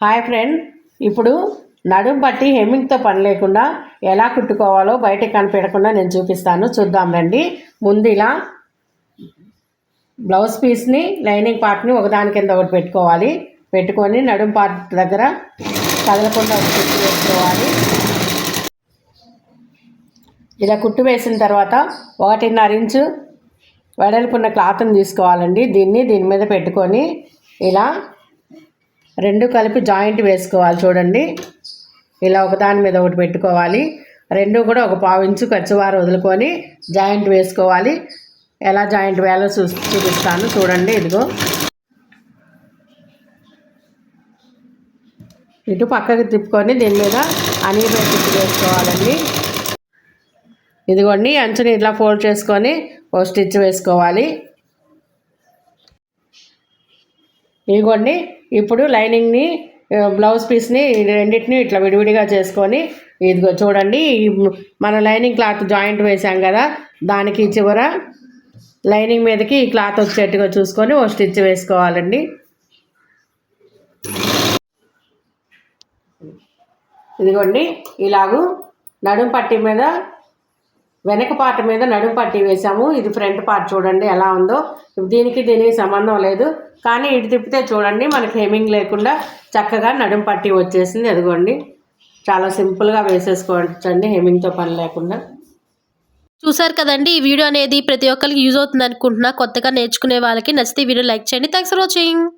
Hi friend ఇప్పుడు నడుం పట్టి హెమ్మింగ్తో పని లేకుండా ఎలా కుట్టుకోవాలో బయటకు కనిపెట్టకుండా నేను చూపిస్తాను. చూద్దాం రండి. ముందు ఇలా బ్లౌజ్ పీస్ని లైనింగ్ పార్ట్ని ఒకదాని కింద ఒకటి పెట్టుకోవాలి. పెట్టుకొని నడుం పార్ట్ దగ్గర కదలకుండా ఒక కుట్టు వేసుకోవాలి. ఇలా కుట్టు వేసిన తర్వాత ఒకటిన్నర ఇంచు వెడల్పున్న క్లాత్ని తీసుకోవాలండి. దీన్ని దీని మీద పెట్టుకొని ఇలా రెండు కలిపి జాయింట్ వేసుకోవాలి చూడండి. ఇలా ఒకదాని మీద ఒకటి పెట్టుకోవాలి. రెండు కూడా ఒక పావు ఇంచు ఖర్చువారు వదులుకొని జాయింట్ వేసుకోవాలి. ఎలా జాయింట్ వేయాలో చూ చూపిస్తాను చూడండి ఇదిగో. ఇటు పక్కకి తిప్పుకొని దీని మీద అనిపెట్టి వేసుకోవాలండి. ఇదిగోండి అంచుని ఇట్లా ఫోల్డ్ చేసుకొని ఓ స్టిచ్ వేసుకోవాలి. ఇదిగోండి ఇప్పుడు లైనింగ్ని బ్లౌజ్ పీస్ని రెండింటిని ఇట్లా విడివిడిగా చేసుకొని ఇదిగో చూడండి మన లైనింగ్ క్లాత్ జాయింట్ వేసాం కదా దానికి చివర లైనింగ్ మీదకి ఈ క్లాత్ వచ్చేట్టుగా చూసుకొని ఓ స్టిచ్ వేసుకోవాలండి. ఇదిగోండి ఇలాగూ నడుం పట్టి మీద వెనక పార్ట్ మీద నడుము పట్టి వేసాము ఇది ఫ్రంట్ పార్ట్ చూడండి ఎలా ఉందో. దీనికి దీనికి సంబంధం లేదు. కానీ ఇటు తిప్పితే చూడండి మనకి హెమింగ్ లేకుండా చక్కగా నడుము పట్టి వచ్చేసింది. ఎదుగోండి చాలా సింపుల్గా వేసేసుకోవచ్చండి హెమింగ్తో పని లేకుండా. చూసారు కదండి ఈ వీడియో అనేది ప్రతి ఒక్కరికి యూజ్ అవుతుంది అనుకుంటున్నా కొత్తగా నేర్చుకునే వాళ్ళకి నచ్చితే వీడియో లైక్ చేయండి. Thanks for watching